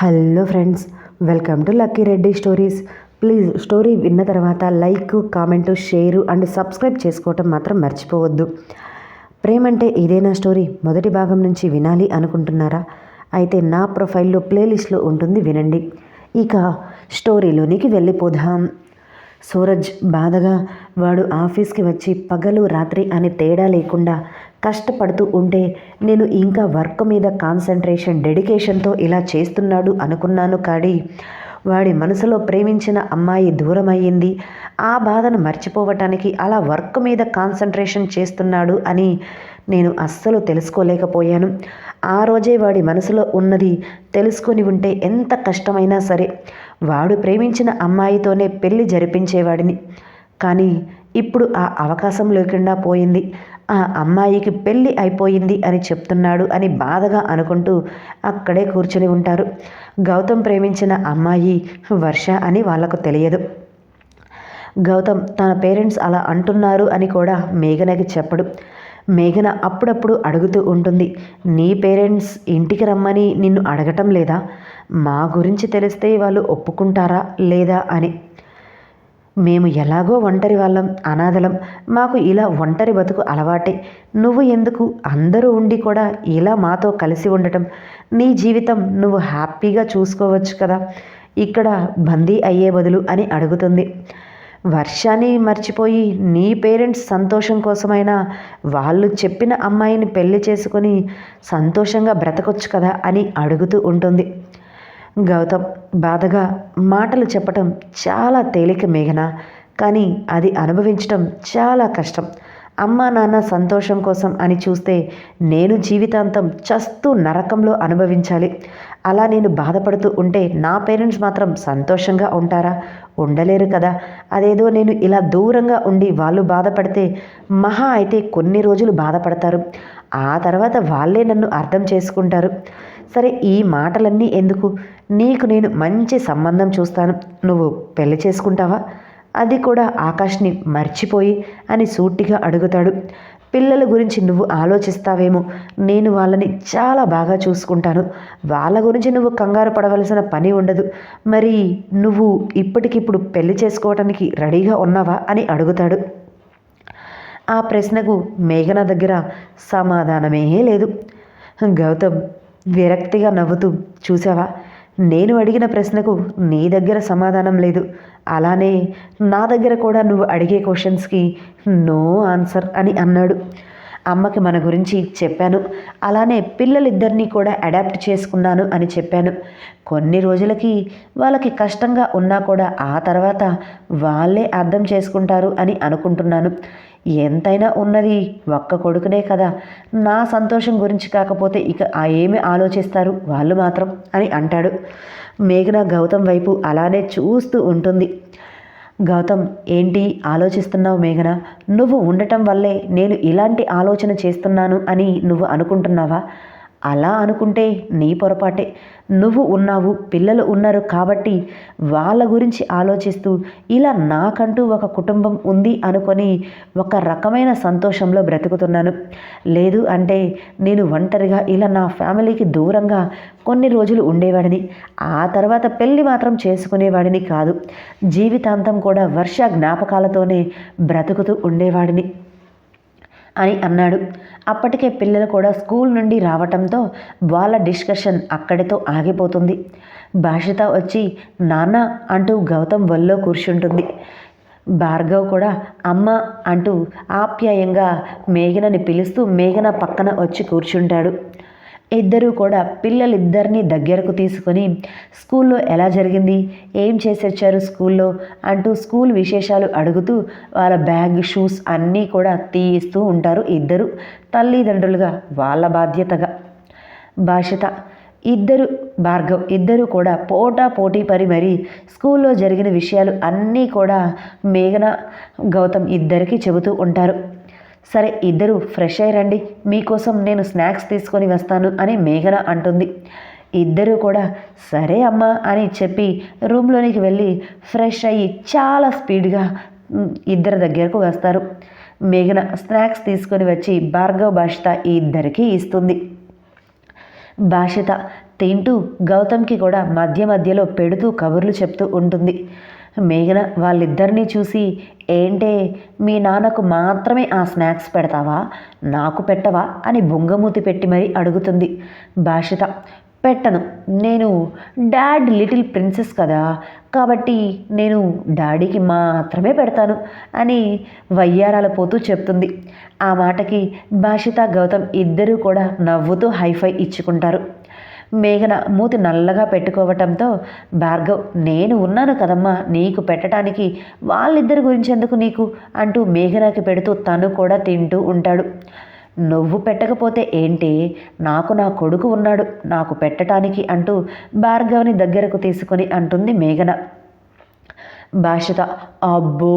Hello friends welcome to Lucky Reddy stories. Please story విన్న తర్వాత like comment share and subscribe చేసుకోవటం మాత్రం మర్చిపోవద్దు. ప్రేమంటే ఇదేనా స్టోరీ? మొదటి భాగం నుంచి వినాలి అనుకుంటున్నారా? అయితే నా ప్రొఫైల్లో ప్లేలిస్ట్లో ఉంటుంది వినండి. ఇక స్టోరీలోనికి వెళ్ళిపోదాం. సూరజ్ బాధగా వాడు ఆఫీస్కి వచ్చి పగలు రాత్రి అని తేడా లేకుండా కష్టపడుతూ ఉంటే నేను ఇంకా వర్క్ మీద కాన్సన్ట్రేషన్ డెడికేషన్తో ఇలా చేస్తున్నాడు అనుకున్నాను కాడి వాడి మనసులో ప్రేమించిన అమ్మాయి దూరమయ్యింది. ఆ బాధను మర్చిపోవటానికి అలా వర్క్ మీద కాన్సన్ట్రేషన్ చేస్తున్నాడు అని నేను అస్సలు తెలుసుకోలేకపోయాను. ఆ రోజే వాడి మనసులో ఉన్నది తెలుసుకొని ఉంటే ఎంత కష్టమైనా సరే వాడు ప్రేమించిన అమ్మాయితోనే పెళ్ళి జరిపించేవాడిని. కానీ ఇప్పుడు ఆ అవకాశం లేకుండా పోయింది. ఆ అమ్మాయికి పెళ్ళి అయిపోయింది అని చెప్తున్నాడు అని బాధగా అనుకుంటూ అక్కడే కూర్చుని ఉంటారు. గౌతమ్ ప్రేమించిన అమ్మాయి వర్ష అని వాళ్ళకు తెలియదు. గౌతమ్ తన పేరెంట్స్ అలా అంటున్నారు అని కూడా మేఘనకి చెప్పడు. మేఘన అప్పుడప్పుడు అడుగుతూ ఉంటుంది నీ పేరెంట్స్ ఇంటికి రమ్మని నిన్ను అడగటం లేదా? మా గురించి తెలిస్తే వాళ్ళు ఒప్పుకుంటారా లేదా? అని. మేము ఎలాగో ఒంటరి వాళ్ళం అనాథలం. మాకు ఇలా ఒంటరి బతుకు అలవాటే. నువ్వు ఎందుకు? అందరూ ఉండి కూడా ఇలా మాతో కలిసి ఉండటం. నీ జీవితం నువ్వు హ్యాపీగా చూసుకోవచ్చు కదా. ఇక్కడ బందీ అయ్యే బదులు అని అడుగుతుంది. వర్షాన్ని మర్చిపోయి నీ పేరెంట్స్ సంతోషం కోసమైనా వాళ్ళు చెప్పిన అమ్మాయిని పెళ్ళి చేసుకొని సంతోషంగా బ్రతకొచ్చు కదా అని అడుగుతూ ఉంటుంది. గౌతమ్ బాధగా మాటలు చెప్పటం చాలా తేలిక మేఘన. కానీ అది అనుభవించటం చాలా కష్టం. అమ్మ నాన్న సంతోషం కోసం అని చూస్తే నేను జీవితాంతం చస్తూ నరకంలో అనుభవించాలి. అలా నేను బాధపడుతూ ఉంటే నా పేరెంట్స్ మాత్రం సంతోషంగా ఉంటారా? ఉండలేరు కదా. అదేదో నేను ఇలా దూరంగా ఉండి వాళ్ళు బాధపడితే మహా అయితే కొన్ని రోజులు బాధపడతారు. ఆ తర్వాత వాళ్ళే నన్ను అర్థం చేసుకుంటారు. సరే ఈ మాటలన్నీ ఎందుకు? నీకు నేను మంచి సంబంధం చూస్తాను. నువ్వు పెళ్ళి చేసుకుంటావా? అది కూడా ఆకాష్ని మర్చిపోయి అని సూటిగా అడుగుతాడు. పిల్లల గురించి నువ్వు ఆలోచిస్తావేమో? నేను వాళ్ళని చాలా బాగా చూసుకుంటాను. వాళ్ళ గురించి నువ్వు కంగారు పడవలసిన పని ఉండదు. మరి నువ్వు ఇప్పటికిప్పుడు పెళ్ళి చేసుకోవటానికి రెడీగా ఉన్నావా? అని అడుగుతాడు. ఆ ప్రశ్నకు మేఘన దగ్గర సమాధానమే లేదు. గౌతమ్ విరక్తిగా నవ్వుతూ చూసావా? నేను అడిగిన ప్రశ్నకు నీ దగ్గర సమాధానం లేదు. అలానే నా దగ్గర కూడా నువ్వు అడిగే క్వశ్చన్స్కి నో ఆన్సర్ అని అన్నాడు. అమ్మకి మన గురించి చెప్పాను. అలానే పిల్లలిద్దరినీ కూడా అడాప్ట్ చేసుకున్నాను అని చెప్పాను. కొన్ని రోజులకి వాళ్ళకి కష్టంగా ఉన్నా కూడా ఆ తర్వాత వాళ్ళే అర్థం చేసుకుంటారు అని అనుకుంటున్నాను. ఎంతైనా ఉన్నది. ఒక్క కొడుకునే కదా. నా సంతోషం గురించి కాకపోతే ఇక ఆ ఏమి ఆలోచిస్తారు? వాళ్ళు మాత్రం అని అంటాడు. మేఘన గౌతమ్ వైపు అలానే చూస్తూ ఉంటుంది. గౌతమ్ ఏంటి ఆలోచిస్తున్నావు మేఘన? నువ్వు ఉండటం వల్లే నేను ఇలాంటి ఆలోచన చేస్తున్నాను అని నువ్వు అనుకుంటున్నావా? అలా అనుకుంటే నీ పొరపాటే. నువ్వు ఉన్నావు పిల్లలు ఉన్నారు కాబట్టి వాళ్ళ గురించి ఆలోచిస్తూ ఇలా నాకంటూ ఒక కుటుంబం ఉంది అనుకొని ఒక రకమైన సంతోషంలో బ్రతుకుతున్నాను. లేదు అంటే నేను ఒంటరిగా ఇలా నా ఫ్యామిలీకి దూరంగా కొన్ని రోజులు ఉండేవాడిని. ఆ తర్వాత పెళ్ళి మాత్రం చేసుకునేవాడిని కాదు. జీవితాంతం కూడా వర్ష జ్ఞాపకాలతోనే బ్రతుకుతూ ఉండేవాడిని. అని అన్నాడు. అప్పటికే పిల్లలు కూడా స్కూల్ నుండి రావటంతో వాళ్ళ డిస్కషన్ అక్కడితో ఆగిపోతుంది. భాషిత వచ్చి నాన్న అంటూ గౌతమ్ వల్లో కూర్చుంటుంది. భార్గవ్ కూడా అమ్మ అంటూ ఆప్యాయంగా మేఘనని పిలుస్తూ మేఘన పక్కన వచ్చి కూర్చుంటాడు. ఇద్దరూ కూడా పిల్లలిద్దరినీ దగ్గరకు తీసుకొని స్కూల్లో ఎలా జరిగింది? ఏం చేసొచ్చారు స్కూల్లో? అంటూ స్కూల్ విశేషాలు అడుగుతూ వాళ్ళ బ్యాగ్ షూస్ అన్నీ కూడా తీయిస్తూ ఉంటారు ఇద్దరు తల్లిదండ్రులుగా వాళ్ళ బాధ్యతగా. భాషత ఇద్దరు భార్గవ్ ఇద్దరు కూడా పోటా పోటీ పరి మరి స్కూల్లో జరిగిన విషయాలు అన్నీ కూడా మేఘన గౌతమ్ ఇద్దరికి చెబుతూ ఉంటారు. సరే ఇద్దరు ఫ్రెష్ అయ్యండి మీకోసం నేను స్నాక్స్ తీసుకొని వస్తాను అని మేఘన అంటుంది. ఇద్దరూ కూడా సరే అమ్మా అని చెప్పి రూమ్లోనికి వెళ్ళి ఫ్రెష్ అయ్యి చాలా స్పీడ్గా ఇద్దరి దగ్గరకు వస్తారు. మేఘన స్నాక్స్ తీసుకొని వచ్చి భార్గవ్ భాషిత ఈ ఇద్దరికీ ఇస్తుంది. భాషిత తింటూ గౌతమ్కి కూడా మధ్య మధ్యలో పెడుతూ కబుర్లు చెప్తూ ఉంటుంది. మేఘన వాళ్ళిద్దరినీ చూసి ఏంటే మీ నాన్నకు మాత్రమే ఆ స్నాక్స్ పెడతావా? నాకు పెట్టవా? అని బొంగమూతి పెట్టి మరీ అడుగుతుంది. భాషిత పెట్టను. నేను డాడ్ లిటిల్ ప్రిన్సెస్ కదా కాబట్టి నేను డాడీకి మాత్రమే పెడతాను అని వయ్యారాల పోతూ చెప్తుంది. ఆ మాటకి భాషిత గౌతమ్ ఇద్దరూ కూడా నవ్వుతూ హైఫై ఇచ్చుకుంటారు. మేఘన మూతి నల్లగా పెట్టుకోవటంతో భార్గవ్ నేను ఉన్నాను కదమ్మా నీకు పెట్టడానికి వాళ్ళిద్దరి గురించి ఎందుకు నీకు? అంటూ మేఘనకి పెడుతూ తను కూడా తింటూ ఉంటాడు. నువ్వు పెట్టకపోతే ఏంటి? నాకు నా కొడుకు ఉన్నాడు నాకు పెట్టడానికి అంటూ భార్గవ్ని దగ్గరకు తీసుకొని అంటుంది మేఘన. భాషిత అబ్బో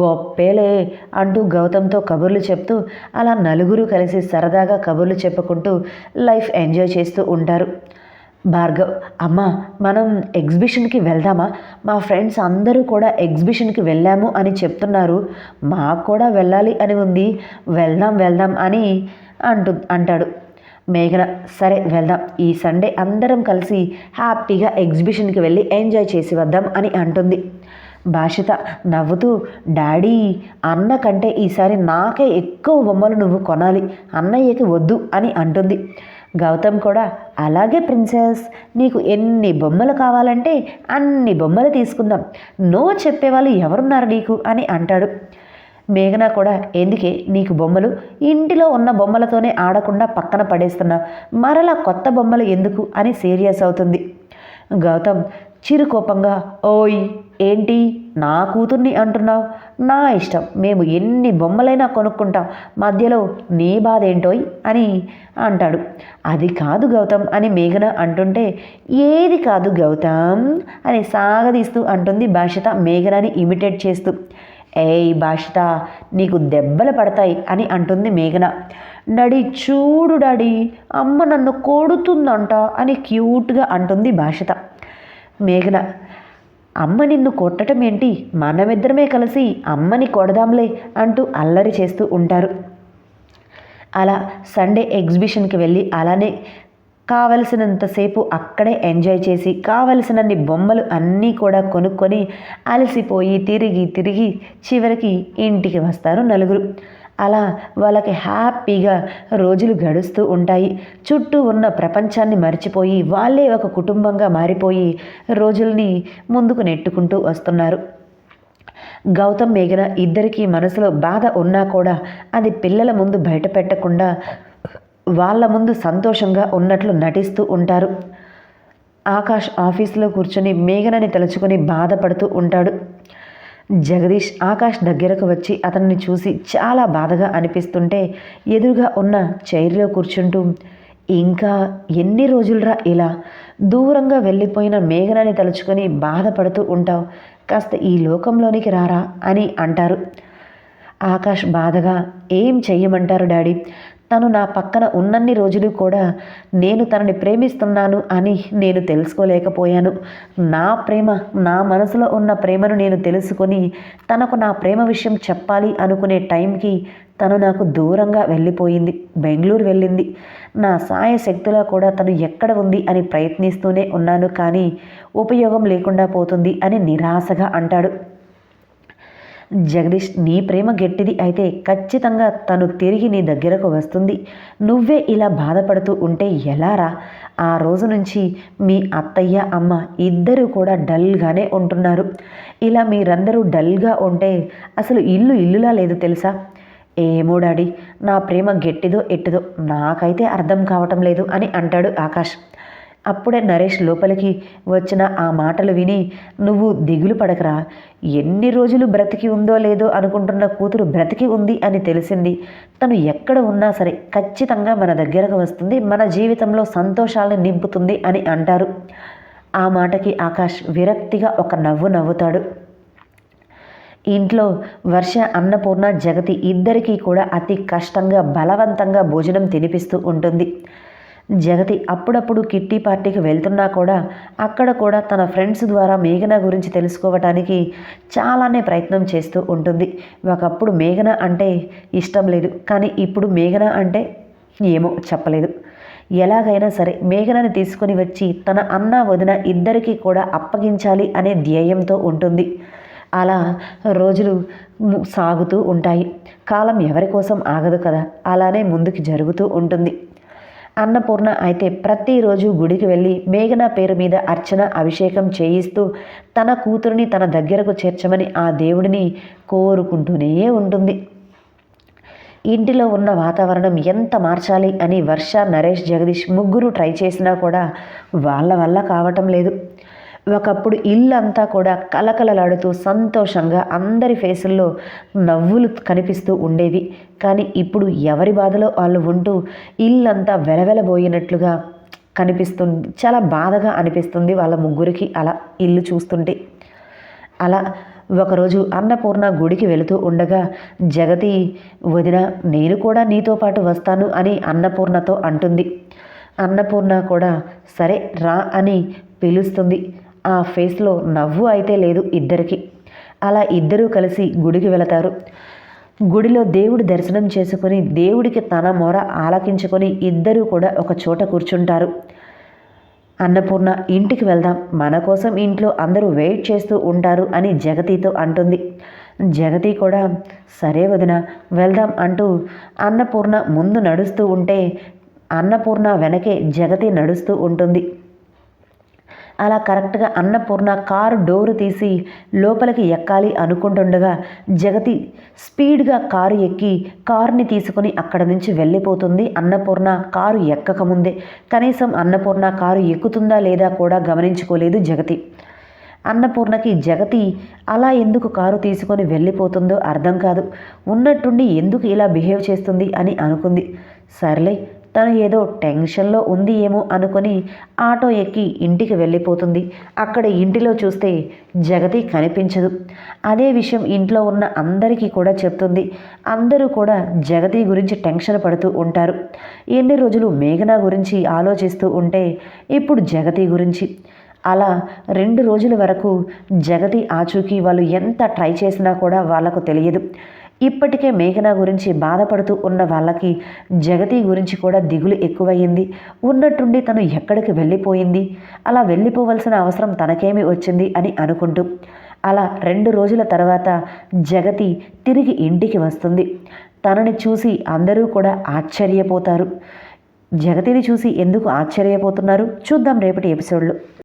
గొప్పేలే అంటూ గౌతమ్తో కబుర్లు చెప్తూ అలా నలుగురు కలిసి సరదాగా కబుర్లు చెప్పుకుంటూ లైఫ్ ఎంజాయ్ చేస్తూ ఉంటారు. భార్గవ్ అమ్మ మనం ఎగ్జిబిషన్కి వెళ్దామా? మా ఫ్రెండ్స్ అందరూ కూడా ఎగ్జిబిషన్కి వెళ్ళాము అని చెప్తున్నారు. మాకు కూడా వెళ్ళాలి అని ఉంది. వెళ్దాం వెళ్దాం అని అంటు అంటాడు. మేఘన సరే వెళ్దాం. ఈ సండే అందరం కలిసి హ్యాపీగా ఎగ్జిబిషన్కి వెళ్ళి ఎంజాయ్ చేసి వద్దాం అని అంటుంది. భాషిత నవ్వుతూ డాడీ అన్న కంటే ఈసారి నాకే ఎక్కువ బొమ్మలు నువ్వు కొనాలి. అన్నయ్యకి వద్దు అని అంటుంది. గౌతమ్ కూడా అలాగే ప్రిన్సెస్ నీకు ఎన్ని బొమ్మలు కావాలంటే అన్ని బొమ్మలు తీసుకుందాం. నో చెప్పేవాళ్ళు ఎవరున్నారు నీకు? అని అంటాడు. మేఘన కూడా ఎందుకే? నీకు బొమ్మలు? ఇంటిలో ఉన్న బొమ్మలతోనే ఆడకుండా పక్కన పడేస్తున్నావు మరలా కొత్త బొమ్మలు ఎందుకు? అని సీరియస్ అవుతుంది. గౌతమ్ చిరుకోపంగా ఓయ్ ఏంటి? నా కూతుర్ని అంటున్నావు? నా ఇష్టం. మేము ఎన్ని బొమ్మలైనా కొనుక్కుంటాం. మధ్యలో నీ బాధ ఏంటోయ్ అని అంటాడు. అది కాదు గౌతమ్ అని మేఘన అంటుంటే ఏది కాదు గౌతమ్ అని సాగదీస్తూ అంటుంది భాషిత మేఘనని ఇమిటేట్ చేస్తూ. ఏయ్ భాషిత నీకు దెబ్బలు పడతాయి అని అంటుంది మేఘన. డాడీ చూడు డాడీ అమ్మ నన్ను కొడుతుందంట అని క్యూట్గా అంటుంది భాషిత మేఘన. అమ్మ నిన్ను కొట్టడం ఏంటి? మనమిద్దరమే కలిసి అమ్మని కొడదాంలే అంటూ అల్లరి చేస్తూ ఉంటారు. అలా సండే ఎగ్జిబిషన్కి వెళ్ళి అలానే కావలసినంతసేపు అక్కడే ఎంజాయ్ చేసి కావలసినన్ని బొమ్మలు అన్నీ కూడా కొనుక్కొని అలసిపోయి తిరిగి తిరిగి చివరికి ఇంటికి వస్తారు నలుగురు. అలా వాళ్ళకి హ్యాపీగా రోజులు గడుస్తూ ఉంటాయి. చుట్టూ ఉన్న ప్రపంచాన్ని మర్చిపోయి వాళ్ళే ఒక కుటుంబంగా మారిపోయి రోజుల్ని ముందుకు నెట్టుకుంటూ వస్తున్నారు. గౌతమ్ మేఘన ఇద్దరికీ మనసులో బాధ ఉన్నా కూడా అది పిల్లల ముందు బయట పెట్టకుండా వాళ్ళ ముందు సంతోషంగా ఉన్నట్లు నటిస్తూ ఉంటారు. ఆకాష్ ఆఫీస్లో కూర్చొని మేఘనని తలుచుకొని బాధపడుతూ ఉంటాడు. జగదీష్ ఆకాష్ దగ్గరకు వచ్చి అతన్ని చూసి చాలా బాధగా అనిపిస్తుంటే ఎదురుగా ఉన్న చైర్లో కూర్చుంటూ ఇంకా ఎన్ని రోజులరా ఇలా? దూరంగా వెళ్ళిపోయిన మేఘనాన్ని తలుచుకొని బాధపడుతూ ఉంటావు. కాస్త ఈ లోకంలోనికి రారా? అని అంటారు. ఆకాష్ బాధగా ఏం చెయ్యమంటారు డాడీ? తను నా పక్కన ఉన్నన్ని రోజులు కూడా నేను తనని ప్రేమిస్తున్నాను అని నేను తెలుసుకోలేకపోయాను. నా ప్రేమ నా మనసులో ఉన్న ప్రేమను నేను తెలుసుకొని తనకు నా ప్రేమ విషయం చెప్పాలి అనుకునే టైంకి తను నాకు దూరంగా వెళ్ళిపోయింది బెంగళూరు వెళ్ళింది. నా సాయ శక్తిలో కూడా తను ఎక్కడ ఉంది అని ప్రయత్నిస్తూనే ఉన్నాను కానీ ఉపయోగం లేకుండా పోతుంది అని నిరాశగా అంటాడు. జగదీష్ నీ ప్రేమ గట్టిది అయితే ఖచ్చితంగా తను తిరిగి నీ దగ్గరకు వస్తుంది. నువ్వే ఇలా బాధపడుతూ ఉంటే ఎలారా ఆ రోజు నుంచి మీ అత్తయ్య అమ్మ ఇద్దరూ కూడా డల్గానే ఉంటున్నారు. ఇలా మీరందరూ డల్గా ఉంటే అసలు ఇల్లు ఇల్లులా లేదు తెలుసా? ఏమో డాడీ నా ప్రేమ గట్టిదో ఎట్టిదో నాకైతే అర్థం కావటం లేదు అని అంటాడు ఆకాష్. అప్పుడే నరేష్ లోపలికి వచ్చిన ఆ మాటలు విని నువ్వు దిగులు పడకరా. ఎన్ని రోజులు బ్రతికి ఉందో లేదో అనుకుంటున్న కూతురు బ్రతికి ఉంది అని తెలిసింది. తను ఎక్కడ ఉన్నా సరే ఖచ్చితంగా మన దగ్గరకు వస్తుంది. మన జీవితంలో సంతోషాలను నింపుతుంది అని అంటారు. ఆ మాటకి ఆకాష్ విరక్తిగా ఒక నవ్వు నవ్వుతాడు. ఇంట్లో వర్ష అన్నపూర్ణ జగతి ఇద్దరికీ కూడా అతి కష్టంగా బలవంతంగా భోజనం తినిపిస్తూ ఉంటుంది. జగతి అప్పుడప్పుడు కిట్టి పార్టీకి వెళ్తున్నా కూడా అక్కడ కూడా తన ఫ్రెండ్స్ ద్వారా మేఘన గురించి తెలుసుకోవటానికి చాలానే ప్రయత్నం చేస్తూ ఉంటుంది. ఒకప్పుడు మేఘన అంటే ఇష్టం లేదు కానీ ఇప్పుడు మేఘన అంటే ఏమో చెప్పలేదు. ఎలాగైనా సరే మేఘనని తీసుకుని వచ్చి తన అన్న వదిన ఇద్దరికీ కూడా అప్పగించాలి అనే ధ్యేయంతో ఉంటుంది. అలా రోజులు సాగుతూ ఉంటాయి. కాలం ఎవరి కోసం ఆగదు కదా? అలానే ముందుకు జరుగుతూ ఉంటుంది. అన్నపూర్ణ అయితే ప్రతిరోజు గుడికి వెళ్ళి మేఘన పేరు మీద అర్చన అభిషేకం చేయిస్తూ తన కూతురిని తన దగ్గరకు చేర్చమని ఆ దేవుడిని కోరుకుంటూనే ఉంటుంది. ఇంటిలో ఉన్న వాతావరణం ఎంత మార్చాలి అని వర్ష నరేష్ జగదీష్ ముగ్గురు ట్రై చేసినా కూడా వాళ్ళ వల్ల కావటం లేదు. ఒకప్పుడు ఇల్లంతా కూడా కలకలలాడుతూ సంతోషంగా అందరి ఫేసుల్లో నవ్వులు కనిపిస్తూ ఉండేవి. కానీ ఇప్పుడు ఎవరి బాధలో వాళ్ళు ఉంటూ ఇల్లంతా వెలవెలబోయినట్లుగా కనిపిస్తుంది చాలా బాధగా అనిపిస్తుంది వాళ్ళ ముగ్గురికి అలా ఇల్లు చూస్తుంటే. అలా ఒకరోజు అన్నపూర్ణ గుడికి వెళుతూ ఉండగా జగతి వదిన నేను కూడా నీతో పాటు వస్తాను అని అన్నపూర్ణతో అంటుంది. అన్నపూర్ణ కూడా సరే రా అని పిలుస్తుంది. ఆ ఫేస్లో నవ్వు అయితే లేదు ఇద్దరికి. అలా ఇద్దరూ కలిసి గుడికి వెళతారు. గుడిలో దేవుడి దర్శనం చేసుకుని దేవుడికి తన మొర ఆలకించుకొని ఇద్దరూ కూడా ఒక చోట కూర్చుంటారు. అన్నపూర్ణ ఇంటికి వెళ్దాం. మన కోసం ఇంట్లో అందరూ వెయిట్ చేస్తూ ఉంటారు అని జగతితో అంటుంది. జగతి కూడా సరే వదిన వెళ్దాం అంటూ అన్నపూర్ణ ముందు నడుస్తూ ఉంటే అన్నపూర్ణ వెనకే జగతి నడుస్తూ ఉంటుంది. అలా కరెక్ట్గా అన్నపూర్ణ కారు డోరు తీసి లోపలికి ఎక్కాలి అనుకుంటుండగా జగతి స్పీడ్గా కారు ఎక్కి కారుని తీసుకుని అక్కడ నుంచి వెళ్ళిపోతుంది. అన్నపూర్ణ కారు ఎక్కకముందే కనీసం అన్నపూర్ణ కారు ఎక్కుతుందా లేదా కూడా గమనించుకోలేదు జగతి. అన్నపూర్ణకి జగతి అలా ఎందుకు కారు తీసుకొని వెళ్ళిపోతుందో అర్థం కాదు. ఉన్నట్టుండి ఎందుకు ఇలా బిహేవ్ చేస్తుంది అని అనుకుంది. సర్లే తను ఏదో టెన్షన్లో ఉంది ఏమో అనుకొని ఆటో ఎక్కి ఇంటికి వెళ్ళిపోతుంది. అక్కడ ఇంటిలో చూస్తే జగతి కనిపించదు. అదే విషయం ఇంట్లో ఉన్న అందరికీ కూడా చెప్తుంది. అందరూ కూడా జగతి గురించి టెన్షన్ పడుతూ ఉంటారు. ఎన్ని రోజులు మేఘన గురించి ఆలోచిస్తూ ఉంటే ఇప్పుడు జగతి గురించి. అలా రెండు రోజుల వరకు జగతి ఆచూకీ వాళ్ళు ఎంత ట్రై చేసినా కూడా వాళ్ళకు తెలియదు. ఇప్పటికే మేఘన గురించి బాధపడుతూ ఉన్న వాళ్ళకి జగతి గురించి కూడా దిగులు ఎక్కువయ్యింది. ఉన్నట్టుండి తను ఎక్కడికి వెళ్ళిపోయింది? అలా వెళ్ళిపోవలసిన అవసరం తనకేమి వచ్చింది అని అనుకుంటూ అలా రెండు రోజుల తర్వాత జగతి తిరిగి ఇంటికి వస్తుంది. తనని చూసి అందరూ కూడా ఆశ్చర్యపోతారు. జగతిని చూసి ఎందుకు ఆశ్చర్యపోతున్నారు? చూద్దాం రేపటి ఎపిసోడ్లో.